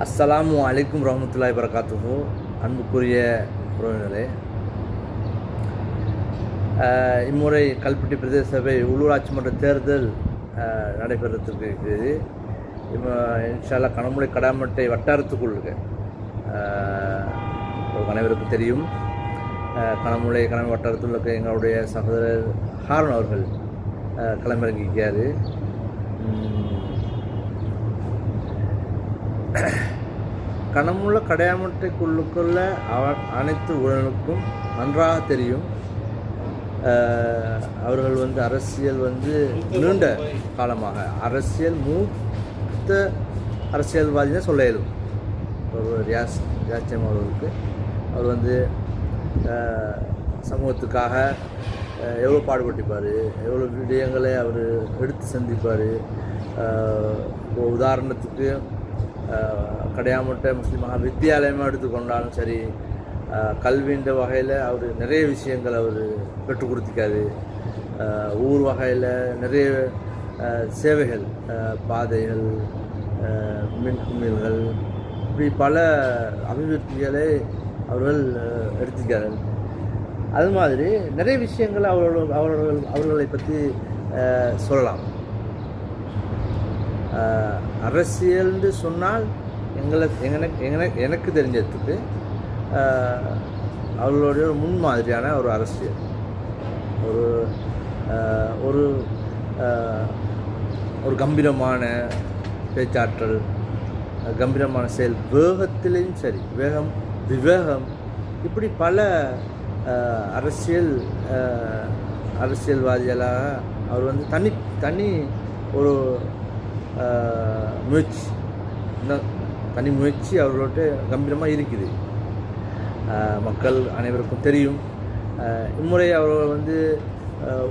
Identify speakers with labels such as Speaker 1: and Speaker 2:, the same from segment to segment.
Speaker 1: அஸ்ஸலாமு அலைக்கும் ரஹமத்துல்லாய் வரகாத்துஹு அன்புக்குரிய உறவினரே இம்முறை கல்பட்டி பிரதேச சபை உள்ளூராட்சி மன்ற தேர்தல் நடைபெறத்துக்கு இருக்குது. இன்ஷால்லா கணமுறை கடாமட்டை வட்டாரத்துக்குள்ளுங்க அனைவருக்கும் தெரியும். அஹ், கணவன் வட்டாரத்தில் இருக்க எங்களுடைய சகோதரர் ஹாரன் அவர்கள் அஹ், கணமுள்ள கடையாமட்டைக்குள்ளுக்குள்ள அவ அனைத்து உடனுக்கும் நன்றாக தெரியும். அவர்கள் வந்து அரசியல் வந்து நீண்ட காலமாக அரசியல் மூத்த அரசியல்வாதினே சொல்ல இயலும். ஒரு ரியாஸ் ரியாஸ்டம் அவர்களுக்கு. அவர் வந்து சமூகத்துக்காக எவ்வளோ பாடுபட்டிப்பார் எவ்வளோ விடயங்களை அவர் எடுத்து சந்திப்பார். இப்போ உதாரணத்துக்கு கடையாமட்டை முஸ்லீம் மகா வித்தியாலயமாக எடுத்துக்கொண்டாலும் சரி கல்வின்ற வகையில் அவர் நிறைய விஷயங்கள் அவர் பெற்றுக் கொடுத்துருக்காரு. ஊர் வகையில் நிறைய சேவைகள் பாதைகள் மின்குமிழ்கள் மின் இப்படி பல அபிவிருத்திகளை அவர்கள் எடுத்துக்கிறார்கள் அது மாதிரி நிறைய விஷயங்கள் அவர்கள் அவர்கள் அவர்களை பற்றி சொல்லலாம். அரசியல்னு சொன்னால் எங்களை எனக்கு எங்கன- எனக்கு தெரிஞ்சதுக்கு அஹ், அவர்களுடைய ஒரு முன்மாதிரியான ஒரு அரசியல். ஒரு ஒரு ஒரு கம்பீரமான பேச்சாற்றல் கம்பீரமான செயல் வேகத்திலையும் சரி வேகம் விவேகம் இப்படி பல அரசியல் அரசியல்வாதிகளாக அவர் வந்து தனி தனி ஒரு முயற்சி. தனி முயற்சி அவர்களோட கம்பீரமாக இருக்குது. மக்கள் அனைவருக்கும் தெரியும். இம்முறை அவர்கள் வந்து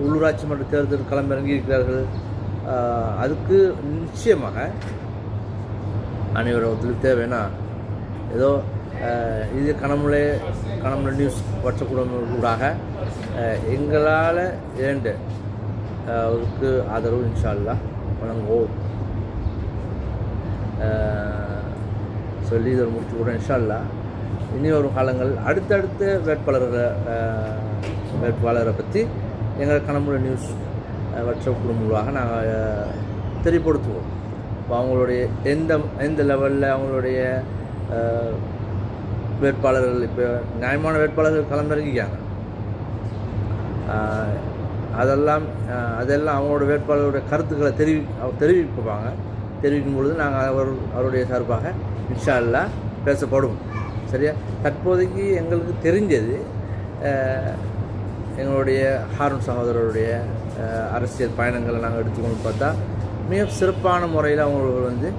Speaker 1: உள்ளூராட்சி மன்ற தேர்தல் களமிறங்கி இருக்கிறார்கள். அதுக்கு நிச்சயமாக அனைவரும் ஒத்துழைப்பு தேவைன்னா ஏதோ இது கணமுலே கணமுலை நியூஸ் வட்டக்கூடாக எங்களால் இரண்டு அவருக்கு ஆதரவு இன்ஷா வழங்குவோம். சொல்லி இதை முடிச்சு கூட இன்ஷால்லா இனி வரும் காலங்கள் அடுத்தடுத்த வேட்பாளரை வேட்பாளரை பற்றி எங்கள் கணமுறை நியூஸ் வாட்ஸ்அப் குழுமூலமாக நாங்கள் தெரியப்படுத்துவோம். இப்போ அவங்களுடைய எந்த எந்த லெவலில் அவங்களுடைய வேட்பாளர்கள் இப்போ நியாயமான வேட்பாளர்கள் களமிறங்கிக்காங்க அதெல்லாம் அதெல்லாம் அவங்களோட வேட்பாளருடைய கருத்துக்களை தெரிவி அவங்க தெரிவிப்பாங்க. தெரிவிக்கும் பொழுது நாங்கள் அவர் அவருடைய சார்பாக இன்ஷா பேசப்படும் சரியா? தற்போதைக்கு எங்களுக்கு தெரிஞ்சது எங்களுடைய ஹாரூன் சகோதரருடைய அரசியல் பயணங்களை நாங்கள் எடுத்துக்கொண்டு பார்த்தா மிக சிறப்பான முறையில் அவங்க வந்து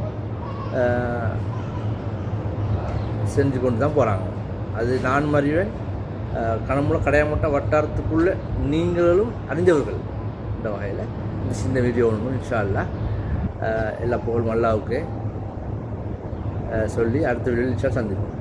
Speaker 1: செஞ்சு கொண்டு தான் போகிறாங்க அது நான் மறிவேன் கணமுள்ள கடையாமட்ட வட்டாரத்துக்குள்ளே நீங்களும் அறிந்தவர்கள். இந்த வகையில் இந்த சின்ன வீடியோ ஒன்று இன்ஷா எல்லா புகழும் அல்லாவுக்கு சொல்லி அடுத்த வீடியோவில் சந்திப்போம்.